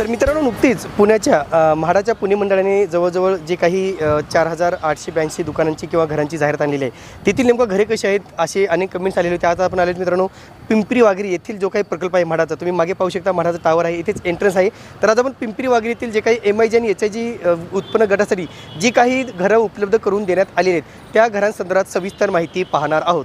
तर मित्रांनो नुकतीच पुण्याच्या म्हाडाच्या पुणे मंडळाने जवळजवळ जे काही चार हजार आठशे ब्याऐंशी दुकानांची किंवा घरांची जाहिरात आणलेली आहे तेथील नेमकं घरे कशी आहेत असे अनेक कमेंट्स आलेले होते. आता आपण आले मित्रांनो पिंपरी वाघरी येथील जो काही प्रकल्प आहे म्हाडाचा तुम्ही मागे पाहू शकता म्हाडाचा टावर आहे इथेच एंट्रन्स आहे. तर आज आपण पिंपरी वाघरी येथील जे काही एम आय जी आणि एच आय जी उत्पन्न गटासाठी जी काही घरं उपलब्ध करून देण्यात आलेली आहेत त्या घरांसंदर्भात सविस्तर माहिती पाहणार आहोत.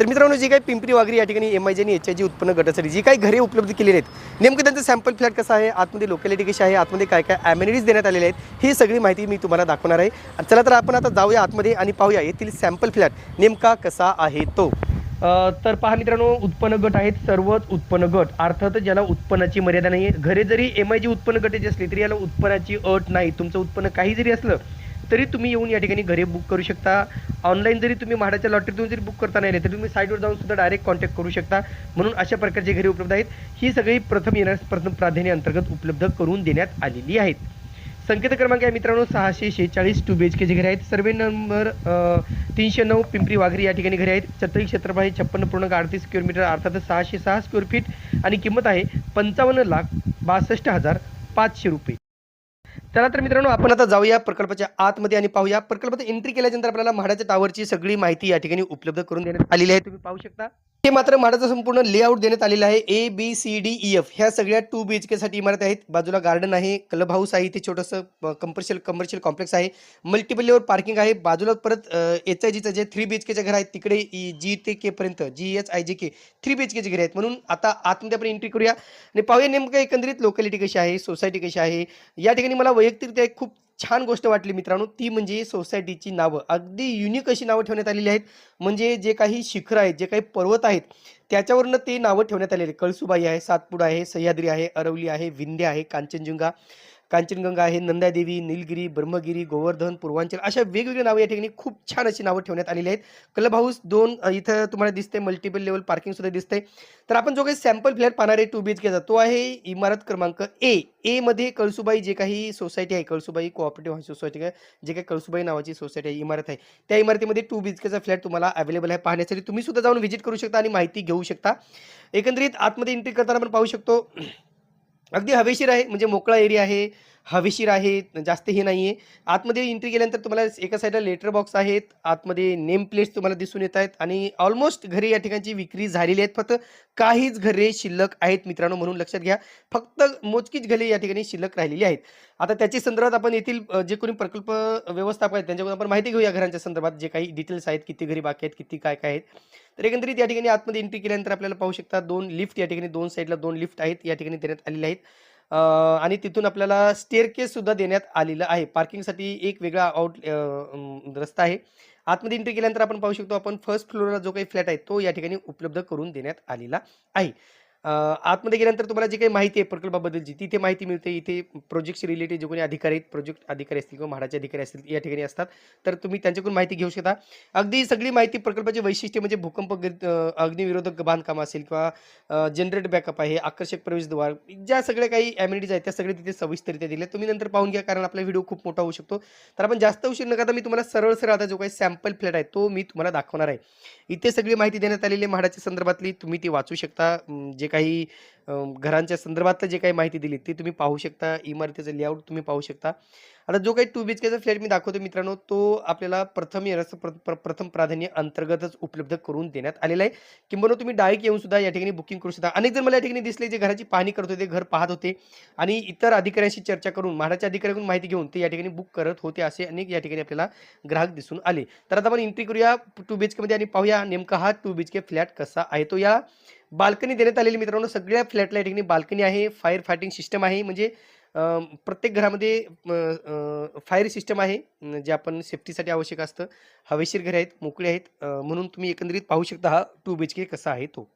तर मित्रांनो जी काही पिंपरी वागरी या ठिकाणी एम आय जी आणि एच आय जी उत्पन्न गटासाठी जी काही घरे उपलब्ध केलेली आहेत नेमकं त्यांचं सॅम्पल फ्लॅट कसं आहे आतमध्ये लोकॅलिटी कशी आहे आतमध्ये काय काय ॲम्युनिटीज देण्यात आलेले आहेत ही सगळी माहिती मी तुम्हाला दाखवणार आहे. चला तर आपण आता जाऊया आतमध्ये आणि पाहूया येथील सॅम्पल फ्लॅट नेमका कसा आहे तो. तर पहा मित्रांनो उत्पन्न गट आहेत सर्वच उत्पन्न गट. अर्थात ज्याला उत्पन्नाची मर्यादा नाही आहे घरे जरी एम आय जी उत्पन्न गटाची असली तरी याला उत्पन्नाची अट नाही. तुमचं उत्पन्न काही जरी असलं तरी तुम्ही येऊन या ठिकाणी घरे बुक करू शकता. ऑनलाईन जरी तुम्ही म्हाडाच्या लॉटरीतून जरी बुक करता नाही तर तरी तुम्ही साईटवर जाऊन सुद्धा डायरेक्ट कॉन्टॅक्ट करू शकता. म्हणून अशा प्रकारची घरे उपलब्ध आहेत. ही सगळी प्रथम येण्यास प्रथम प्राधान्य अंतर्गत उपलब्ध करून देण्यात आलेली आहेत. संकेत क्रमांक आहे मित्रांनो सहाशे शेहेचाळीस टू बी एच केचे घरे आहेत. सर्वे नंबर तीनशे नऊ पिंपरी वाघरी या ठिकाणी घरे आहेत. चतई क्षेत्रफळ आहे छप्पन्न पूर्णांक अडतीस स्क्वेअर मीटर अर्थात सहाशे सहा स्क्वेअर फीट आणि किंमत आहे पंचावन्न लाख बासष्ट हजार पाचशे रुपये. चला तर मित्रांनो आपण आता जाऊया प्रकल्पाच्या आतमध्ये आणि पाहूया. प्रकल्पात एंट्री केल्यानंतर आपल्याला म्हाडाच्या टावरची सगळी माहिती या ठिकाणी उपलब्ध करून देण्यात आलेली आहे. तुम्ही पाहू शकता. हे मात्र माडाचं संपूर्ण लेआउट देण्यात आलेलं आहे. A B C D E F ह्या सगळ्या टू बी एच केसाठी इमारत आहेत. बाजूला गार्डन आहे क्लब हाऊस आहे इथे छोटंसं कमर्शियल कमर्शियल कॉम्प्लेक्स आहे. मल्टिपल लेवर पार्किंग आहे. बाजूला परत एच आय जीचं जे थ्री बी एच केचे घर आहेत तिकडे जी ते के पर्यंत G H I J K three B H केचे घर आहेत. म्हणून आता आतमध्ये आपण एंट्री करूया. आणि पाहूया नेमकं एकंदरीत लोकॅलिटी कशी आहे सोसायटी कशी आहे. या ठिकाणी मला वैयक्तिकरित्या खूप छान गोष्ट वाटली मित्रांनो. ती म्हणजे सोसायटीची नावं. अगदी युनिक अशी नावं ठेवण्यात आलेली आहेत. म्हणजे जे काही शिखर आहेत जे काही पर्वत आहेत त्याच्यावरनं ते नावं ठेवण्यात आलेली आहेत. कळसुबाई आहे सातपुडा आहे सह्याद्री आहे अरवली आहे विंध्या आहे कांचनजुंगा. कांचनगंगा आहे नंदादेवी निलगिरी ब्रह्मगिरी गोवर्धन पूर्वांचल अशा वेगवेगळी नावं या ठिकाणी खूप छान अशी नावं ठेवण्यात आलेली आहेत. क्लब हाऊस दोन इथं तुम्हाला दिसते मल्टिपल लेवल पार्किंग सुद्धा दिसते तर आपण जो काही सॅम्पल फ्लॅट पाहणार आहे टू बी एच केचा तो आहे इमारत क्रमांक ए ए मध्ये कळसुबाई जे काही सोसायटी आहे कळसुबाई कोऑपरेटिव्ह हाऊस सोसायटी आहे जे काही कळसुबाई नावाची सोसायटी आहे इमारत आहे. त्या इमारतीमध्ये टू बी एच केचा फ्लॅट तुम्हाला अवेलेबल आहे पाहण्यासाठी. तुम्ही सुद्धा जाऊन व्हिजिट करू शकता आणि माहिती घेऊ शकता. एकंदरीत आतमध्ये एंट्री करताना आपण पाहू शकतो अगदी हवेशीर आहे म्हणजे मोकळा एरिया आहे. हवेशीर आहे जास्त हे नाही आहे आतमध्ये एंट्री केल्यानंतर तुम्हाला एका साईडला लेटर बॉक्स आहेत. आतमध्ये नेम प्लेट्स तुम्हाला दिसून येत आहेत आणि ऑलमोस्ट घरे या ठिकाणची विक्री झालेली आहेत. फक्त काहीच घरे शिल्लक आहेत मित्रांनो म्हणून लक्षात घ्या. फक्त मोजकीच घरे या ठिकाणी शिल्लक राहिलेली आहेत. आता त्याच्या संदर्भात आपण येथील जे कोणी प्रकल्प व्यवस्थापक आहेत त्यांच्याकडून आपण माहिती घेऊया घरांच्या संदर्भात. जे काही डिटेल्स आहेत किती घरी बाकी आहेत किती काय काय आहेत. तर एकंदरीत या ठिकाणी आतमध्ये एंट्री केल्यानंतर आपल्याला पाहू शकता दोन लिफ्ट या ठिकाणी दोन साईडला दोन लिफ्ट आहेत या ठिकाणी देण्यात आलेले आहेत. आणि तिथून आपल्याला स्टेअरकेस सुद्धा देण्यात आलेलं आहे. पार्किंगसाठी एक वेगळा आउट रस्ता आहे. आतमध्ये एंट्री केल्यानंतर आपण पाहू शकतो आपण फर्स्ट फ्लोअरला जो काही फ्लॅट आहे तो या ठिकाणी उपलब्ध करून देण्यात आलेला आहे. आतमध्ये गेल्यानंतर तुम्हाला जी काही माहिती आहे प्रकल्पाबद्दलची तिथे माहिती मिळते. इथे प्रोजेक्टशी रिलेटेड जे कोणी अधिकारी आहेत प्रोजेक्ट अधिकारी असतील किंवा म्हाडाचे अधिकारी असतील या ठिकाणी असतात. तर तुम्ही त्यांच्याकडून माहिती घेऊ शकता. अगदी सगळी माहिती प्रकल्पाचे वैशिष्ट्य म्हणजे भूकंप अग्निविरोधक बांधकाम असेल किंवा जनरेट बॅकअप आहे आकर्षक प्रवेशद्वार ज्या सगळ्या काही ॲम्युनिटीज आहेत त्या सगळे तिथे सविस्तरित्या दिल्या तुम्ही नंतर पाहून घ्या कारण आपला व्हिडिओ खूप मोठा होऊ शकतो. तर आपण जास्त उशीर न करता मी तुम्हाला सरळ सरळ आता जो काही सॅम्पल फ्लॅट आहे तो मी तुम्हाला दाखवणार आहे. इथे सगळी माहिती देण्यात आलेली आहे. म्हाडाच्या संदर्भातली तुम्ही ती वाचू शकता. जे काही घरांच्या संदर्भात जे काही माहिती दिली ती तुम्ही पाहू शकता. इमारतीचं लेआउट तुम्ही पाहू शकता. आता जो काही टू बी एच केचा फ्लॅट मी दाखवतो मित्रांनो तो आपल्याला प्रथम येण्याचं प्र प्र- प्रथम प्राधान्य अंतर्गतच उपलब्ध करून देण्यात आलेला आहे. किंबहुना तुम्ही डायरेक्ट येऊन सुद्धा या ठिकाणी बुकिंग करू शकता. अनेक जण मला या ठिकाणी दिसले जे घराची पाहणी करत होते घर पाहत होते आणि इतर अधिकाऱ्यांशी चर्चा करून महाराजच्या अधिकाऱ्यांकडून माहिती घेऊन ते या ठिकाणी बुक करत होते असे अनेक या ठिकाणी आपल्याला ग्राहक दिसून आले. तर आता आपण एंट्री करूया टू बी एच केमध्ये आणि पाहूया नेमका हा two B H K flat कसा आहे. तो या बाल्कनी देण्यात आलेली मित्रांनो सगळ्या फ्लॅटला या ठिकाणी बाल्कनी आहे फायर फायटिंग सिस्टम आहे म्हणजे प्रत्येक घरामध्ये फायर सिस्टम आहे जे आपण सेफ्टीसाठी आवश्यक असतं. हवेशीर घरे आहेत मोकळे आहेत म्हणून तुम्ही एकंदरीत पाहू शकता हा टू बी एच के कसा आहे तो.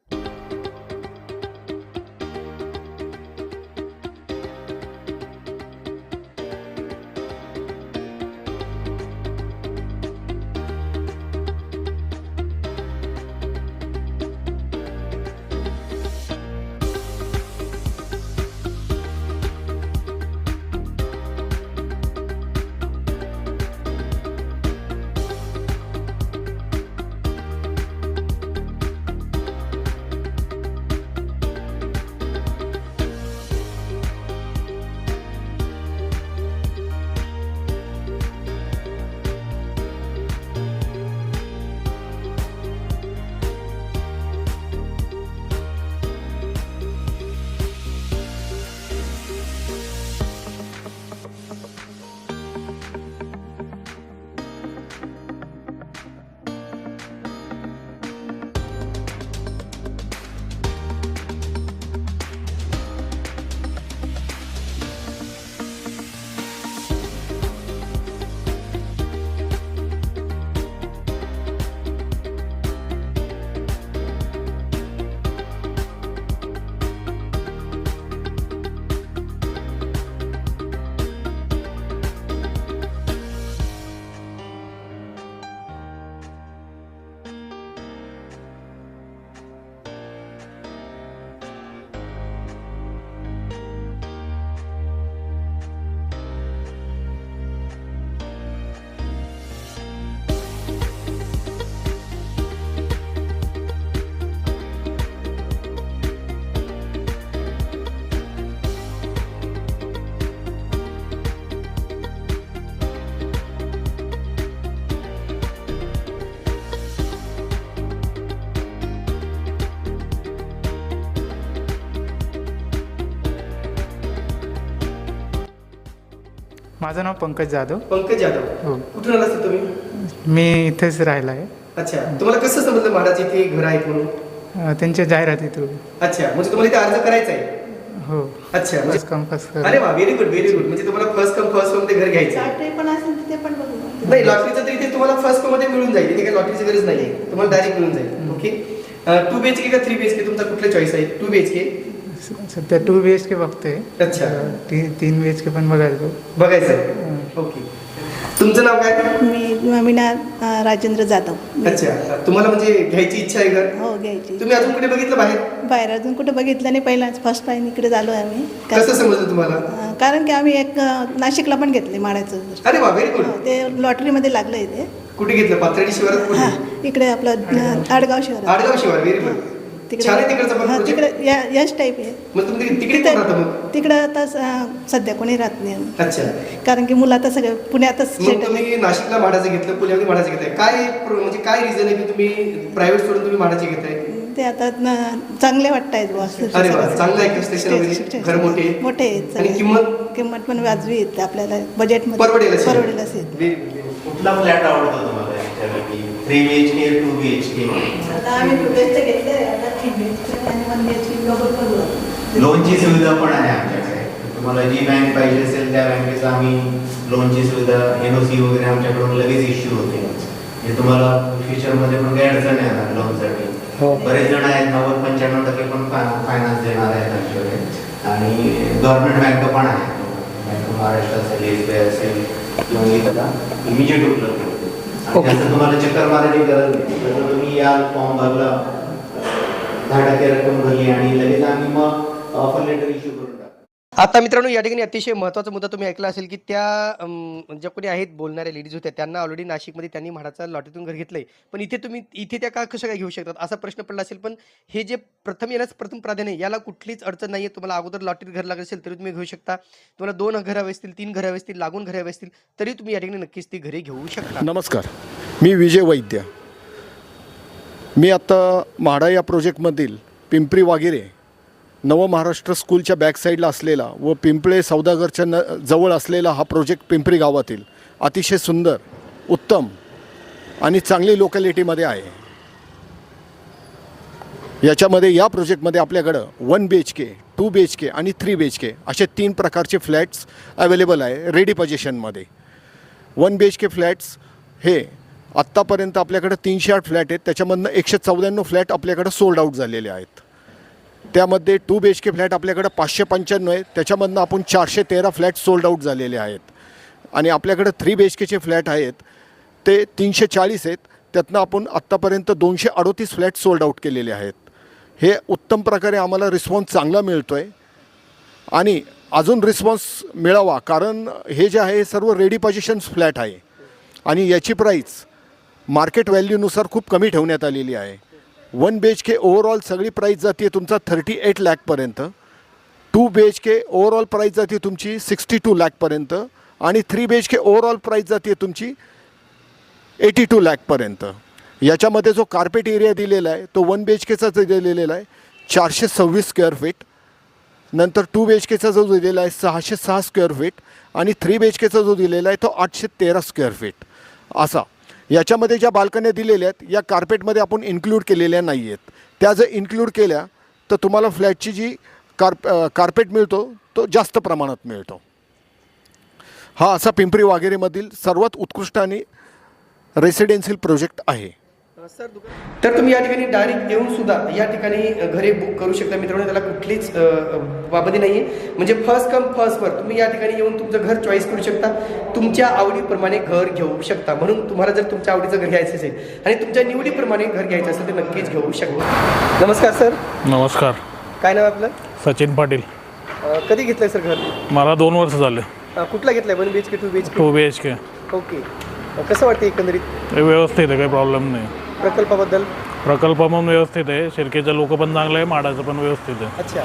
माझं नाव पंकज जाधव. पंकज जाधव. हो. कुठून आला तुम्ही? मी इथेच राहिला आहे अच्छा. तुम्हाला कसं समजलं महाराज इथे घर आहेत म्हणून? अ, त्यांच्या जाहिराती थ्रू. अच्छा. म्हणजे तुम्हाला इथे अर्ज करायचा आहे? हो. अच्छा. म्हणजे फर्स्ट कम फर्स्ट अरे वा व्हेरी गुड व्हेरी गुड म्हणजे तुम्हाला फर्स्ट कम फर्स्टमध्ये घर घ्यायचं आहे. लॉटरी पण असेल तर ते पण बघू. नाही लॉटरीचं तर इथे तुम्हाला फर्स्ट कममध्ये मिळून जाईल. इथे काही लॉटरीची गरज नाही आहे तुम्हाला डायरेक्ट मिळून जाईल. Okay two B H K का थ्री बी एच के तुमचा कुठला चॉईस आहे? टू बी एच के सध्या टू बी एच के बघतोय. अच्छा. अ, ती तीन बी एच के पण बघायचो. बघायचं आहे. ओके. तुमचं नाव काय? मी मीना अं, राजेंद्र जाधव. अच्छा. तुम्हाला म्हणजे घ्यायची इच्छा आहे घर हो घ्यायची. तुम्ही अजून कुठे बघितलं बाहेर? बाहेर अजून कुठं बघितलं नाही. पहिलाच फर्स्ट टाइम इकडे झालो आहे आम्ही. कसं कारण समजलं तुम्हाला? कारण की आम्ही एक नाशिकला पण घेतले माड्याचं घर. अरे वा व्हेरी गुड हो, ते लॉटरीमध्ये लागलं आहे ते कुठे घेतलं? पाथर्डी शिवारात हां कुठे इकडे आपलं आडगाव शहर आडगाव शिवार व्हेरी गुड तिकडे या यश टाईप आहे. तिकडे तिकडं आता सध्या कोणी राहत नाही अच्छा. कारण की मुलं आता सगळं पुण्यातच नाशिकला भाड्याचं घेतलं पुण्यामध्ये भाड्याचं घेताय काय म्हणजे काय रिझन आहे की तुम्ही प्रायव्हेट सोडून तुम्ही भाड्याचे घेताय? ते आता चांगले वाटतायत बुवा. अरे वा, चांगलं आहे का? स्टेशन वगैरे? घर मोठे. किंमत? किंमत पण वाजवी आहेत. आपल्याला बजेट परवडेल? परवडेल. कुठला फ्लॅट आवडतो तुम्हाला? याच्यापैकी? Three B H K two B H K लोनची सुविधा पण आहे आमच्याकडे. तुम्हाला जी बँक पाहिजे असेल त्या बँकेचा आम्ही लोनची सुविधा एन ओ सी वगैरे आमच्याकडून लगेच इश्यू होते. म्हणजे तुम्हाला फ्युचरमध्ये पण काही अडचण येणार लोनसाठी बरेच जण आहेत नव्वद पंच्याण्णव टक्के पण फायनान्स देणार आहेत आमच्याकडे. आणि गव्हर्नमेंट बँक पण आहेत बँक ऑफ महाराष्ट्र असेल एस बी आय असेल किंवा इमिजिएट उपलब्ध. त्याचं तुम्हाला चक्कर मारायची गरज नाही. तुम्ही या फॉर्म भरला दहा टक्के रक्कम भरली आणि लगेच आम्ही मग ऑफर लेटर इश्यू आता मित्रांनो या ठिकाणी अतिशय महत्त्वाचा मुद्दा तुम्ही ऐकला असेल की त्या ज्या कोणी आहेत बोलणाऱ्या लेडीज होत्या त्यांना ऑलरेडी नाशिकमध्ये त्यांनी म्हाडाचा लॉटरीतून घर घेतलंय. पण इथे तुम्ही इथे त्या का कसं काय घेऊ शकतात? असा प्रश्न पडला असेल पण हे जे प्रथम येण्यास प्रथम प्राधान्य याला कुठलीच अडचण नाही आहे तुम्हाला अगोदर लॉटरीत घर लागत असेल तरी तुम्ही घेऊ शकता. तुम्हाला दोन घर हवे असतील तीन घर हवे असतील लागून घर हवे असतील तरी तुम्ही या ठिकाणी नक्कीच ती घरे घेऊ शकता. नमस्कार. मी विजय वैद्य. मी आत्ता म्हाडा या प्रोजेक्टमधील पिंपरी वागिरे नवमहाराष्ट्र स्कूलच्या बॅकसाईडला असलेला व पिंपळे सौदागरच्या न जवळ असलेला हा प्रोजेक्ट पिंपरी गावातील. अतिशय सुंदर उत्तम आणि चांगली लोकॅलिटीमध्ये आहे. याच्यामध्ये या प्रोजेक्टमध्ये आपल्याकडं one B H K two B H K आणि थ्री बी एच के असे तीन प्रकारचे फ्लॅट्स अवेलेबल आहे ready पोजिशनमध्ये one B H K flats हे आत्तापर्यंत आपल्याकडं तीनशे आठ फ्लॅट आहेत. त्याच्यामधनं एकशे चौऱ्याण्णव फ्लॅट आपल्याकडं सोल्ड आऊट झालेले आहेत. त्यामध्ये two B H K flat आपल्याकडं पाचशे पंच्याण्णव आहेत त्याच्यामधनं आपण चारशे तेरा फ्लॅट सोल्ड आऊट झालेले आहेत. आणि आपल्याकडं थ्री बी एच केचे फ्लॅट आहेत. ते तीनशे चाळीस आहेत. त्यातनं आपण आत्तापर्यंत दोनशे अडोतीस फ्लॅट सोल्ड आऊट केलेले आहेत. हे उत्तम प्रकारे आम्हाला रिस्पॉन्स चांगला मिळतो आहे आणि अजून रिस्पॉन्स मिळावा कारण हे जे आहे हे सर्व रेडी पोझिशन्स फ्लॅट आहे. आणि याची प्राईस मार्केट व्हॅल्यूनुसार खूप कमी ठेवण्यात आलेली आहे. One B H K overall सगळी प्राईस जाते तुमचा thirty eight लॅकपर्यंत two B H K overall price जाते तुमची सिक्स्टी टू लॅकपर्यंत आणि three B H K overall price जाते तुमची एटी टू लॅकपर्यंत याच्यामध्ये जो कार्पेट एरिया दिलेला आहे तो वन बी एच केचा दिलेला आहे चारशे सव्वीस स्क्वेअर फीट नंतर टू बी एच केचा जो दिलेला आहे सहाशे सहा स्क्वेअर फीट आणि थ्री बी एच केचा जो दिलेला आहे तो आठशे तेरा स्क्वेअर फीट असा. याच्यामध्ये ज्या बाल्कन्या दिलेल्या आहेत या कार्पेटमध्ये आपण इन्क्लूड केलेल्या नाही आहेत त्या जर इन्क्लूड केल्या तर तुम्हाला फ्लॅटची जी कार्प कार्पेट मिळतो तो जास्त प्रमाणात मिळतो. हा असा पिंपरी वाघेरीमधील सर्वात उत्कृष्ट आणि रेसिडेन्शियल प्रोजेक्ट आहे. तर तुम्ही या ठिकाणी डायरेक्ट येऊन सुद्धा या ठिकाणी घरे बुक करू शकता. मित्रांनो त्याला कुठलीच बाबती नाही आहे म्हणजे फर्स्ट कम फर्स्टवर तुम्ही या ठिकाणी येऊन तुमचं घर चॉईस करू शकता. तुमच्या आवडीप्रमाणे घर घेऊ शकता. म्हणून तुम्हाला जर तुमच्या आवडीचं घर घ्यायचं असेल आणि तुमच्या निवडीप्रमाणे घर घ्यायचं असेल तर नक्कीच घेऊ शकता. नमस्कार सर. नमस्कार. काय नाव आपलं? सचिन पाटील. कधी घेतलंय सर घर? मला दोन वर्ष झाले. कुठला घेतलाय? One B H K two B H two B H K okay कसं वाटतं एकंदरीत? हे व्यवस्थित आहे काही प्रॉब्लेम नाही. प्रकल्पाबद्दल? प्रकल्प पण व्यवस्थित आहे. शिरकेचे लोक पण चांगले आहे माडाचं पण व्यवस्थित आहे. अच्छा.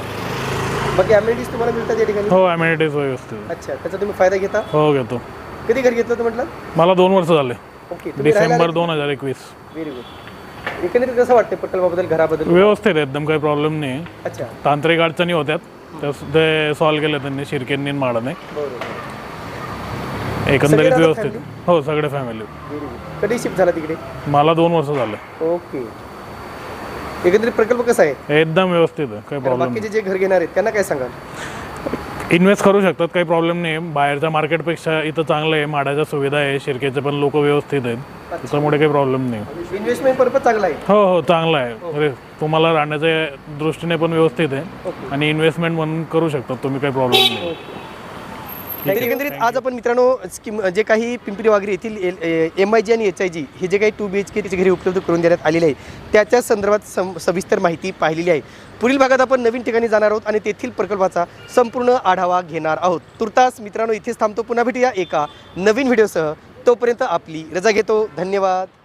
बाकी अमेनिटीज तुम्हाला मिळतात या ठिकाणी? हो ॲम्युनिटीज व्यवस्थित आहे. अच्छा. त्याचा तुम्ही फायदा घेता? हो घेतो. कधी घर घेतलं होतं म्हटलं? मला दोन वर्ष झाले. ओके तुम्ही डिसेंबर दोन हजार एकवीस. व्हेरी गुड एकंदरीत कसं वाटतं प्रकल्पाबद्दल घराबद्दल? व्यवस्थित आहे एकदम काही प्रॉब्लेम नाही. अच्छा. तांत्रिक अडचणी होत्यात. त्या- ते सॉल्व्ह केल्या त्यांनी शिरकेंनी आणि माडाने. बरोबर. एकंदरीत व्यवस्थित. family? हो सगळे फॅमिली कधी शिफ्ट झाला तिकडे? मला दोन वर्ष झाले. ओके. एकंदरीत प्रकल्प कसा आहे? एकदम व्यवस्थित आहे. काही प्रॉब्लेम बाकीचे जे घर घेणार आहेत त्यांना काय सांगाल? इन्व्हेस्ट करू शकतात काही प्रॉब्लेम नाही. बाहेरच्या मार्केटपेक्षा इथं चांगलं आहे माडाच्या सुविधा आहे शिरकेचे पण लोक व्यवस्थित आहेत. त्याच्यामुळे काही प्रॉब्लेम नाही. इन्व्हेस्टमेंट पर्पज चांगला आहे. हो हो चांगलं आहे. म्हणजे तुम्हाला राहण्याच्या दृष्टीने पण व्यवस्थित आहे. आणि इन्व्हेस्टमेंट म्हणून करू शकतात तुम्ही काही प्रॉब्लेम नाही. तर एकंदरीत आज आपण मित्रांनो स्कीम जे काही पिंपरी वागरी येथील एम आय जी आणि एच आय जी हे जे काही टू बी एच के घरी उपलब्ध करून देण्यात आलेले आहे त्याच्या संदर्भात सम सविस्तर माहिती पाहिलेली आहे. पुढील भागात आपण नवीन ठिकाणी जाणार आहोत आणि तेथील प्रकल्पाचा संपूर्ण आढावा घेणार आहोत. तुर्तास मित्रांनो इथेच थांबतो. पुन्हा भेटूया एका नवीन व्हिडिओसह. तोपर्यंत आपली रजा घेतो. धन्यवाद.